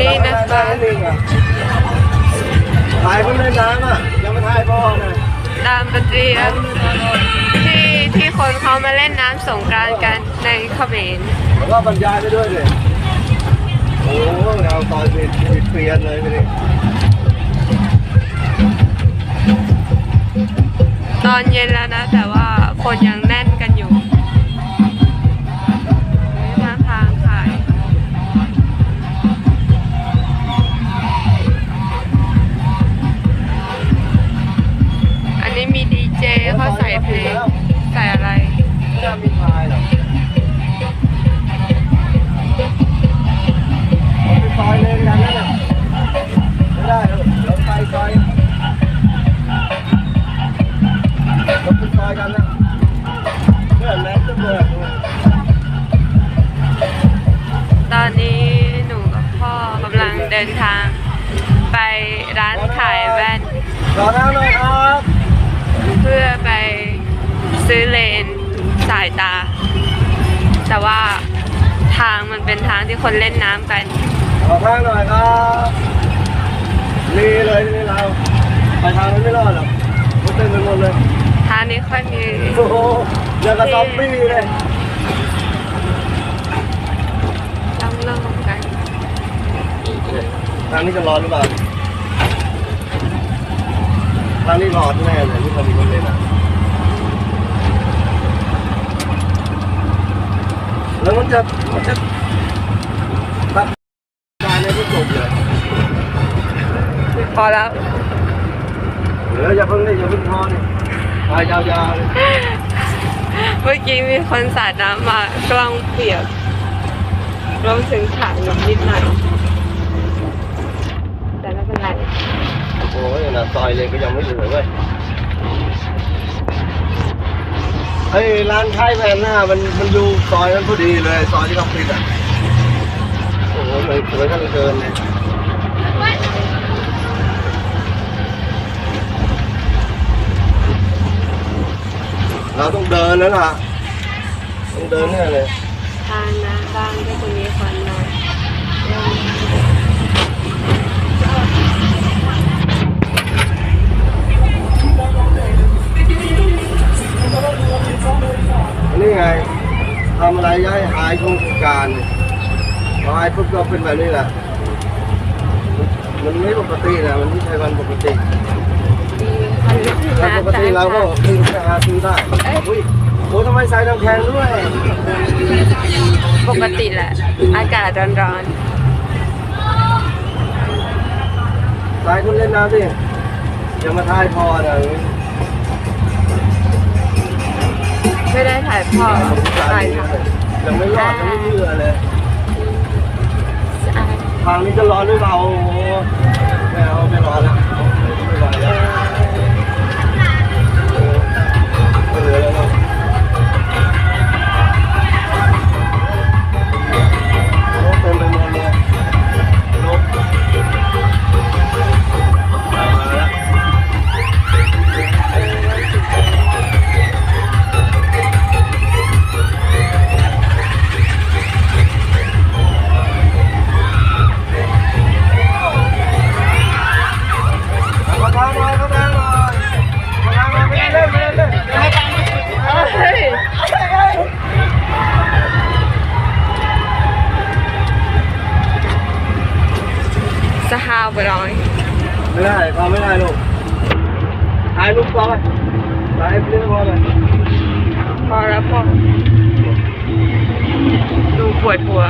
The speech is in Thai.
นี่นะคะถ่ายคนเล่นน้ำอะ ยังไม่ถ่ายพ่อนะตามประตียมที่ที่คนเขามาเล่นน้ำสงกรานต์กันในเขมรแล้วก็บรรยายไปด้วยเลยโอ้โหแนวซอยปิดปิดเปลี่ยนเลยไปเลยตอนเย็นแล้วนะ แต่ว่าคนยังแน่นกัน ไม่น่ามีทายหรอกไปซอยเลยกันนั่นน่ะไม่ได้รอกเราไปซอยเราไปซอยกันนะเพื่อนแม่จะเบิดตอนนี้หนูกับพ่อกำลังเดินทาง ไปร้านขายแว่นรอทางหน่อยครับ เพื่อไปซื้อเลน ส์สายตา แต่ว่าทางมันเป็นทางที่คนเล่นน้ำกันรอทางหน่อยครับนี่เลยนี่เราไปทางนั้นไม่รอดหรอกรถเต็มไปหมดเลยทางนี้ค่อยมีโอ้โหอย่างกับซอมบี้เลยต้องเริ่มกันทางนี้จะร้อนหรือเปล่าทางนี้ร้อนแน่เลยที่เขามีคนเล่นอะ แล้วมันจะมันจะตัดการในที่จบเลยพอแล้วเดี๋ยวอย่าเพิ่งเลยอย่าเพิ่งทอนี่ไปยาวๆเลยเมื่อกี้มีคนสาดน้ำมากล้องเปียกรวมถึงขาหนมนิดหน่อยแต่ไม่เป็นไรโอ้โหนะซอยเลยก็ยังไม่เหลือเว้ย ไอ้ร้านค่ายแวนหน้ามันมันดูซอยนั้นพอดีเลยซอยที่เราปิดอะโอ้โหเลยสวยกันเหลือเกินเลยเราต้องเดินแล้วล่ะต้องเดินแน่เลยทางน้าบ้างก็จะมีคนนอ นนี่ไงทำอะไรย้ายหายโครงการเนี่ยหายปุ๊บก็เป็นแบบนี้แหละ มันไม่ปกตินะมันไม่ใช่วันปกติมีคนลุกขึ้นถ้ามาปกติเราก็ซื้อไปหาซื้อได้อุ้ยโอ้ทำไมใส่น้ำแข็งด้วย ปกติแหละ อากาศร้อนใส่คุณเล่นน้ำสิอย่ามาทายพอนะ ไม่ได้ถ่ายพ่อถ่ายค่ะยังไม่รอดยังไม่เชื่อเลยอ่าทางนี้จะร้อนหรือเปล่าโอ้โหไม่เอาไม่ร้อนแล้ว สหาวไปร้อยไม่ได้พอไม่ได้ลูกถ่ายลูก่อนถ่ายเรื่อนก่อนเลยพอแล้วพอดูปวดหัว